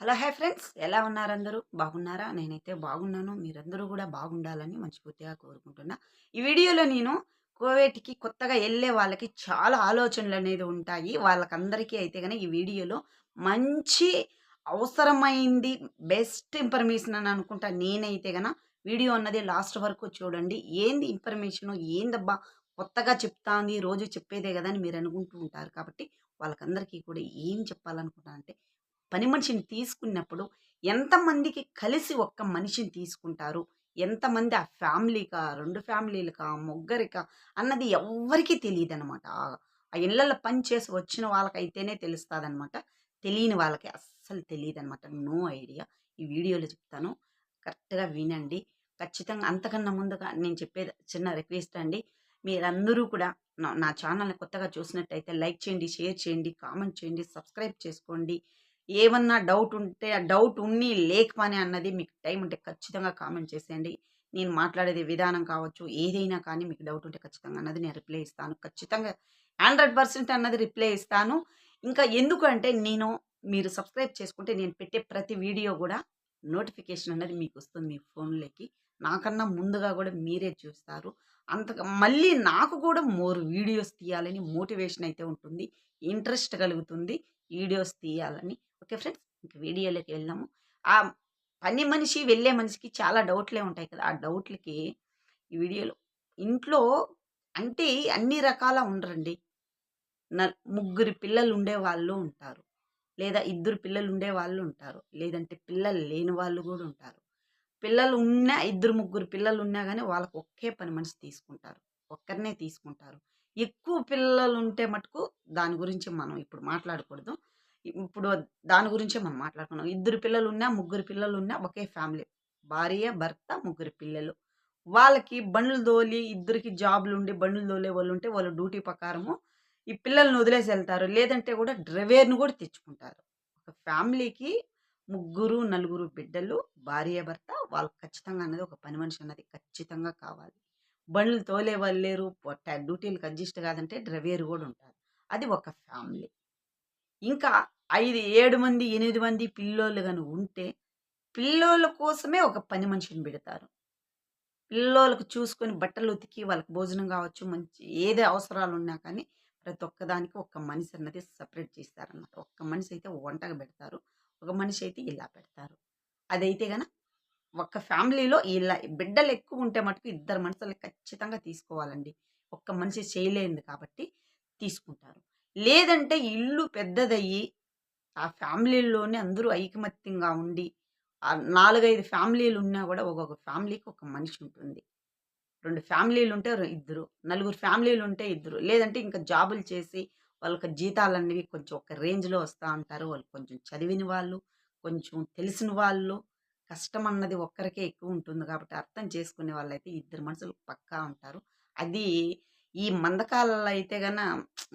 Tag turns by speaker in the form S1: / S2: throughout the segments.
S1: Hello hi friends. ఎలా ఉన్నారు అందరూ బాగున్నారా? నేనైతే బాగున్నాను. మీరందరూ కూడా బాగుండాలని మనస్ఫూర్తిగా కోరుకుంటున్నా. ఈ వీడియోలో నేను కోవేటికి కొత్తగా వెళ్ళే వాళ్ళకి చాలా ఆలోచనలు అనేది ఉంటాయి. వాళ్ళకందరికీ అయితే కనుక ఈ వీడియోలో మంచి అవసరమైంది బెస్ట్ ఇన్ఫర్మేషన్ అని అనుకుంటా నేనైతే కనుక వీడియో అన్నది లాస్ట్ వరకు చూడండి. ఏంది ఇన్ఫర్మేషన్? ఏందబ్బా? కొత్తగా చెప్తాంది రోజు చెప్పేదే కదా అని మీరు అనుకుంటూ ఉంటారు కాబట్టి వాళ్ళకందరికీ కూడా ఏం చెప్పాలనుకుంటానంటే పని మనిషిని తీసుకున్నప్పుడు ఎంతమందికి కలిసి ఒక్క మనిషిని తీసుకుంటారు? ఎంతమంది ఆ ఫ్యామిలీకా రెండు ఫ్యామిలీలకా ముగ్గురికా అన్నది ఎవ్వరికీ తెలియదు అనమాట ఆ ఇళ్ళల్లో పని చేసి వచ్చిన వాళ్ళకైతేనే తెలుస్తుంది అనమాట తెలియని వాళ్ళకి అస్సలు తెలియదు అనమాట నో ఐడియా. ఈ వీడియోలో చెప్తాను. కరెక్ట్గా వినండి. ఖచ్చితంగా అంతకన్నా ముందుగా నేను చెప్పేది చిన్న రిక్వెస్ట్ అండి. మీరందరూ కూడా నా నా ఛానల్ని కొత్తగా చూసినట్టయితే లైక్ చేయండి షేర్ చేయండి కామెంట్ చేయండి సబ్స్క్రైబ్ చేసుకోండి. ఏమన్నా డౌట్ ఉంటే ఆ డౌట్ ఉన్ని లేకపోని అన్నది మీకు టైం ఉంటే ఖచ్చితంగా కామెంట్ చేసేయండి. నేను మాట్లాడేది విధానం కావచ్చు ఏదైనా కానీ మీకు డౌట్ ఉంటే ఖచ్చితంగా అన్నది నేను రిప్లై ఇస్తాను. ఖచ్చితంగా హండ్రెడ్ పర్సెంట్ అన్నది రిప్లై ఇస్తాను. ఇంకా ఎందుకంటే నేను మీరు సబ్స్క్రైబ్ చేసుకుంటే నేను పెట్టే ప్రతి వీడియో కూడా నోటిఫికేషన్ అనేది మీకు వస్తుంది మీ ఫోన్లోకి. నాకన్నా ముందుగా కూడా మీరే చూస్తారు. అంత మళ్ళీ నాకు కూడా మోర్ వీడియోస్ తీయాలని మోటివేషన్ అయితే ఉంటుంది ఇంట్రెస్ట్ కలుగుతుంది వీడియోస్ తీయాలని. ఓకే ఫ్రెండ్స్ ఇంక వీడియోలోకి వెళ్దాము. ఆ పని మనిషి వెళ్ళే మనిషికి చాలా డౌట్లే ఉంటాయి కదా. ఆ డౌట్లకి ఈ వీడియోలో ఇంట్లో అంటే అన్ని రకాల ఉండరండి. న ముగ్గురు పిల్లలు ఉండే వాళ్ళు ఉంటారు. లేదా ఇద్దరు పిల్లలు ఉండే వాళ్ళు ఉంటారు. లేదంటే పిల్లలు లేని వాళ్ళు కూడా ఉంటారు. పిల్లలు ఉన్నా ఇద్దరు ముగ్గురు పిల్లలు ఉన్నా కానీ వాళ్ళకు ఒకే పని మనిషి తీసుకుంటారు. ఒక్కరినే తీసుకుంటారు. ఎక్కువ పిల్లలు ఉంటే మటుకు దాని గురించి మనం ఇప్పుడు మాట్లాడకూడదు. ఇప్పుడు దాని గురించే మనం మాట్లాడుకున్నాం. ఇద్దరు పిల్లలు ఉన్నా ముగ్గురు పిల్లలు ఉన్నా ఒకే ఫ్యామిలీ. భార్య భర్త ముగ్గురు పిల్లలు. వాళ్ళకి బండ్లు దోలి ఇద్దరికి జాబ్లు ఉండి బండ్లు దోలే వాళ్ళు ఉంటే వాళ్ళు డ్యూటీ ప్రకారము ఈ పిల్లల్ని వదిలేసి వెళ్తారు. లేదంటే కూడా డ్రైవర్ను కూడా తెచ్చుకుంటారు. ఒక ఫ్యామిలీకి ముగ్గురు నలుగురు బిడ్డలు భార్య భర్త వాళ్ళకి ఖచ్చితంగా అనేది ఒక పని మనిషి అన్నది ఖచ్చితంగా కావాలి. బండ్లు తోలే వాళ్ళు లేరు. డ్యూటీలకు అడ్జస్ట్ కాదంటే డ్రైవర్ కూడా ఉంటారు. అది ఒక ఫ్యామిలీ. ఇంకా ఐదు ఏడు మంది ఎనిమిది మంది పిల్లోళ్ళు కానీ ఉంటే పిల్లోళ్ళ కోసమే ఒక పని మనిషిని పెడతారు. పిల్లోళ్ళకు చూసుకొని బట్టలు ఉతికి వాళ్ళకి భోజనం కావచ్చు మంచి ఏది అవసరాలు ఉన్నా కానీ ప్రతి ఒక్కదానికి ఒక మనిషి అన్నది సపరేట్ చేస్తారన్నమాట. ఒక్క మనిషి అయితే వంటగా పెడతారు ఒక మనిషి అయితే ఇలా పెడతారు. అదైతే గన ఒక ఫ్యామిలీలో ఇలా బిడ్డలు ఎక్కువ ఉంటే మటుకు ఇద్దరు మనుషులు ఖచ్చితంగా తీసుకోవాలండి. ఒక్క మనిషి చేయలేదు కాబట్టి తీసుకుంటారు. లేదంటే ఇల్లు పెద్దదయ్యి ఆ ఫ్యామిలీలోనే అందరూ ఐకమత్యంగా ఉండి నాలుగైదు ఫ్యామిలీలు ఉన్నా కూడా ఒక్కొక్క ఫ్యామిలీకి ఒక మనిషి ఉంటుంది. రెండు ఫ్యామిలీలు ఉంటే ఇద్దరు నలుగురు ఫ్యామిలీలు ఉంటే ఇద్దరు. లేదంటే ఇంకా జాబులు చేసి వాళ్ళకి జీతాలు అనేవి కొంచెం ఒక రేంజ్లో వస్తూ ఉంటారు. వాళ్ళు కొంచెం చదివిన వాళ్ళు కొంచెం తెలిసిన వాళ్ళు కష్టం అన్నది ఒక్కరికే ఎక్కువ ఉంటుంది కాబట్టి అర్థం చేసుకునే వాళ్ళైతే ఇద్దరు మనుషులు పక్కా ఉంటారు. అది ఈ మందకాలలో అయితే గన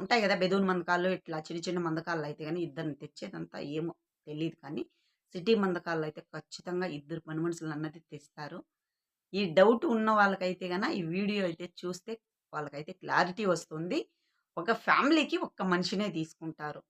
S1: ఉంటాయి కదా బెదూన్ మందకాలు ఇట్లా చిన్న చిన్న మందకాలలో అయితే కానీ ఇద్దరిని తెచ్చేదంతా ఏమో తెలియదు కానీ సిటీ మందకాలలో అయితే ఖచ్చితంగా ఇద్దరు పని మనుషులు అన్నది తెస్తారు. ఈ డౌట్ ఉన్న వాళ్ళకైతే గన ఈ వీడియో అయితే చూస్తే వాళ్ళకైతే క్లారిటీ వస్తుంది. ఒక ఫ్యామిలీకి ఒక్క మనిషినే తీసుకుంటారు.